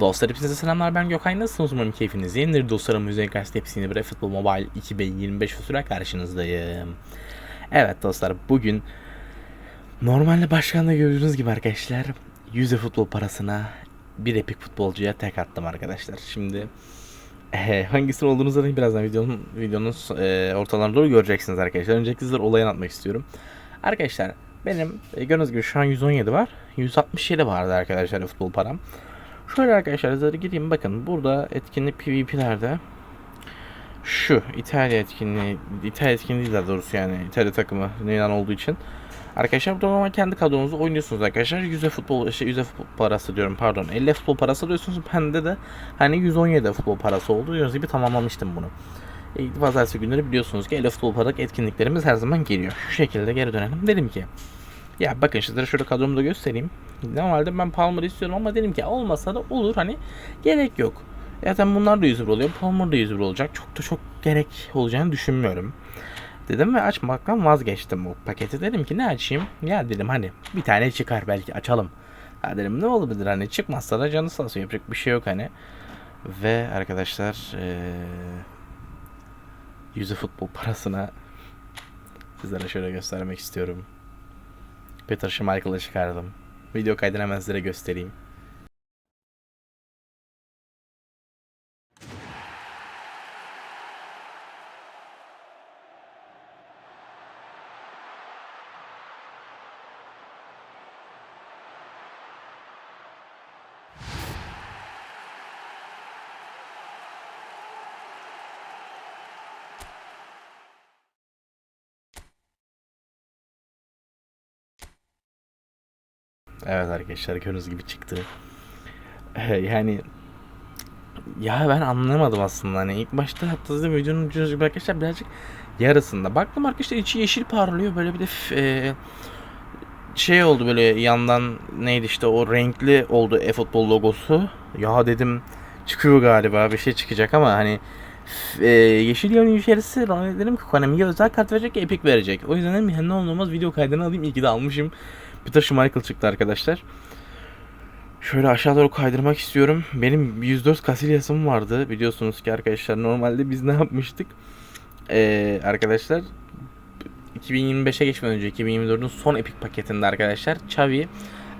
Dostlar hepinize selamlar. Ben Gökay. Nasılsınız? Umarım keyfiniz yerindedir dostlarım Müziğin Karşısı hepsini bir Futbol Mobile 2025 süre karşınızdayım. Evet dostlar bugün Normalde başkanda gördüğünüz gibi arkadaşlar Yüze futbol parasına bir epik futbolcuya tek attım arkadaşlar. Şimdi eh, hangisinin olduğunu zaten birazdan videonun videonun eh, ortalarına doğru göreceksiniz arkadaşlar. Öncelikle sizlere olayı anlatmak istiyorum. Arkadaşlar benim e, gördüğünüz gibi şu an 117 var. 167 vardı arkadaşlar futbol param Şöyle arkadaşlar size gireyim bakın burada etkinlik PvP'lerde şu İtalya etkinliği İtalya etkinliği daha doğrusu yani İtalya takımı neyden olduğu için Arkadaşlar burada normal kendi kadronuzu oynuyorsunuz arkadaşlar. 100 futbol işte 100 futbol parası diyorum pardon. 50 futbol parası alıyorsunuz. Bende de hani 117 futbol parası oldu. Gördüğünüz gibi tamamlamıştım bunu. E, pazartesi günleri biliyorsunuz ki 50 futbol paralık etkinliklerimiz her zaman geliyor. Şu şekilde geri dönelim. Dedim ki ya bakın sizlere şöyle kadromu da göstereyim. Normalde ben Palmer'ı istiyorum ama dedim ki olmasa da olur hani gerek yok. Zaten bunlar da 100 euro oluyor. Palmer da 100 euro olacak. Çok da çok gerek olacağını düşünmüyorum. Dedim ve açmaktan vazgeçtim o paketi. Dedim ki ne açayım? Ya dedim hani bir tane çıkar belki açalım. Ha dedim ne olabilir hani çıkmazsa da canı sağ yapacak bir şey yok hani. Ve arkadaşlar ee, yüzü futbol parasına sizlere şöyle göstermek istiyorum. Peter Schmeichel'ı çıkardım. Video kaydını hemen sizlere göstereyim. Evet arkadaşlar gördüğünüz gibi çıktı. Ee, yani ya ben anlamadım aslında hani ilk başta hatta videonun gördüğünüz gibi arkadaşlar birazcık yarısında. Baktım arkadaşlar içi yeşil parlıyor böyle bir de e, şey oldu böyle yandan neydi işte o renkli oldu e-futbol logosu. Ya dedim çıkıyor galiba bir şey çıkacak ama hani e, yeşil yanın içerisi dedim ki Konami'ye özel kart verecek Epic verecek. O yüzden dedim ne olmaz video kaydını alayım iyi ki de almışım. Peter Schmeichel çıktı arkadaşlar. Şöyle aşağı doğru kaydırmak istiyorum. Benim 104 Casillas'ım vardı. Biliyorsunuz ki arkadaşlar normalde biz ne yapmıştık? Ee, arkadaşlar 2025'e geçmeden önce 2024'ün son epik paketinde arkadaşlar Xavi,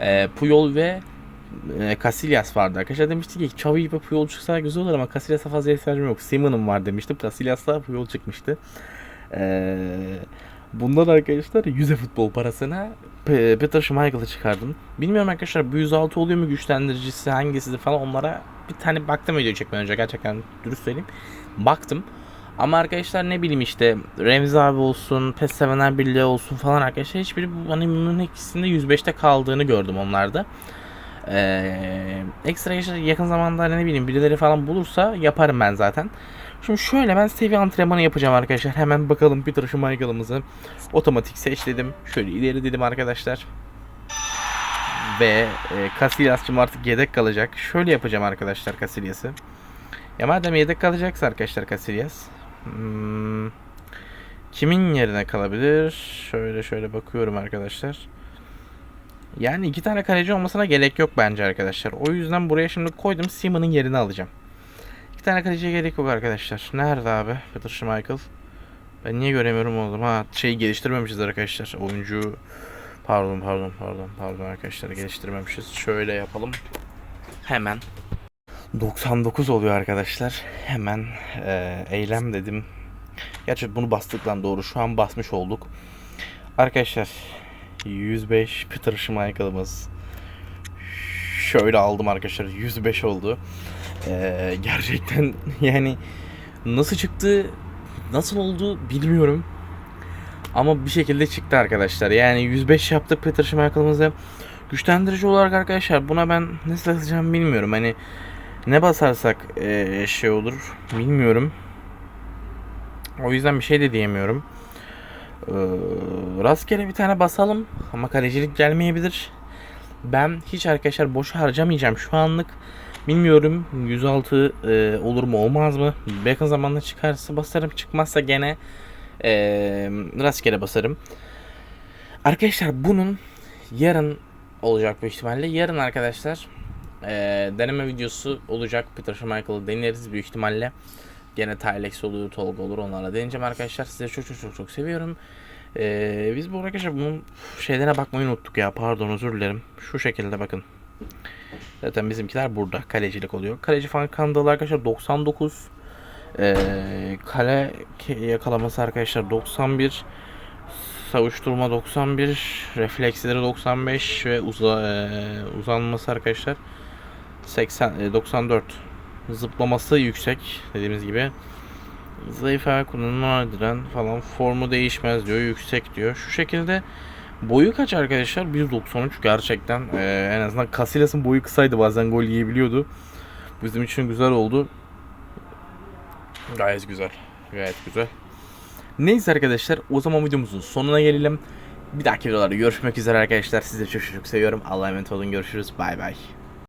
e, Puyol ve e, Casillas vardı arkadaşlar. Demiştik ki Xavi ve Puyol çıksa güzel olur ama Casillas'a fazla ihtiyacım yok. Simon'um var demiştim. Casillas'la Puyol çıkmıştı. Eee Bundan arkadaşlar 100 futbol parasına Peter Schmeichel'ı çıkardım. Bilmiyorum arkadaşlar bu 106 oluyor mu güçlendiricisi hangisi falan onlara bir tane baktım video çekmeden önce gerçekten dürüst söyleyeyim. Baktım. Ama arkadaşlar ne bileyim işte Remzi abi olsun, PES sevenler birliği olsun falan arkadaşlar hiçbiri hani bunun ikisinde 105'te kaldığını gördüm onlarda. Ee, ekstra yakın zamanda hani ne bileyim birileri falan bulursa yaparım ben zaten. Şimdi şöyle ben seviye antrenmanı yapacağım arkadaşlar. Hemen bakalım Peter Schmeichel'ımızı otomatik seç dedim. Şöyle ileri dedim arkadaşlar. Ve e, Casillas'cım artık yedek kalacak. Şöyle yapacağım arkadaşlar Casillas'ı. Ya madem yedek kalacaksa arkadaşlar Casillas. Hmm, kimin yerine kalabilir? Şöyle şöyle bakıyorum arkadaşlar. Yani iki tane kaleci olmasına gerek yok bence arkadaşlar. O yüzden buraya şimdi koydum Simon'ın yerini alacağım. İki tane kaleciye gerek yok arkadaşlar. Nerede abi Peter Schmeichel? Ben niye göremiyorum oğlum? Ha şeyi geliştirmemişiz arkadaşlar. Oyuncu pardon pardon pardon pardon arkadaşlar geliştirmemişiz. Şöyle yapalım. Hemen 99 oluyor arkadaşlar. Hemen e, eylem dedim. Gerçi bunu bastıktan doğru şu an basmış olduk. Arkadaşlar 105 Peter Schmeichel'ımız şöyle aldım arkadaşlar 105 oldu. Ee, gerçekten yani nasıl çıktı nasıl oldu bilmiyorum. Ama bir şekilde çıktı arkadaşlar. Yani 105 yaptık Peter Schmeichel'ımızı. Güçlendirici olarak arkadaşlar buna ben nasıl basacağım bilmiyorum. Hani ne basarsak ee, şey olur bilmiyorum. O yüzden bir şey de diyemiyorum. Ee, rastgele bir tane basalım ama kalecilik gelmeyebilir. Ben hiç arkadaşlar boş harcamayacağım şu anlık. Bilmiyorum 106 e, olur mu olmaz mı? Yakın zamanda çıkarsa basarım çıkmazsa gene e, rastgele basarım. Arkadaşlar bunun yarın olacak büyük ihtimalle. Yarın arkadaşlar Ee, deneme videosu olacak. Peter Schmeichel'ı deneriz büyük ihtimalle. Gene Tylex olur, Tolga olur onlarla deneyeceğim arkadaşlar. Sizleri çok çok çok çok seviyorum. Ee, biz bu arkadaşlar bunun şeylerine bakmayı unuttuk ya. Pardon özür dilerim. Şu şekilde bakın. Zaten bizimkiler burada. Kalecilik oluyor. Kaleci falan kandalı arkadaşlar 99. Ee, kale yakalaması arkadaşlar 91. Savuşturma 91. Refleksleri 95 ve uza, e, uzanması arkadaşlar 80 e, 94. Zıplaması yüksek dediğimiz gibi. Zayıf ayak kullanımı nadiren falan formu değişmez diyor yüksek diyor. Şu şekilde boyu kaç arkadaşlar? 1.93 gerçekten e, en azından Casillas'ın boyu kısaydı bazen gol yiyebiliyordu. Bizim için güzel oldu. Gayet güzel. Gayet güzel. Neyse arkadaşlar o zaman videomuzun sonuna gelelim. Bir dahaki videolarda görüşmek üzere arkadaşlar. Sizleri çok çok seviyorum. Allah'a emanet olun. Görüşürüz. Bay bay.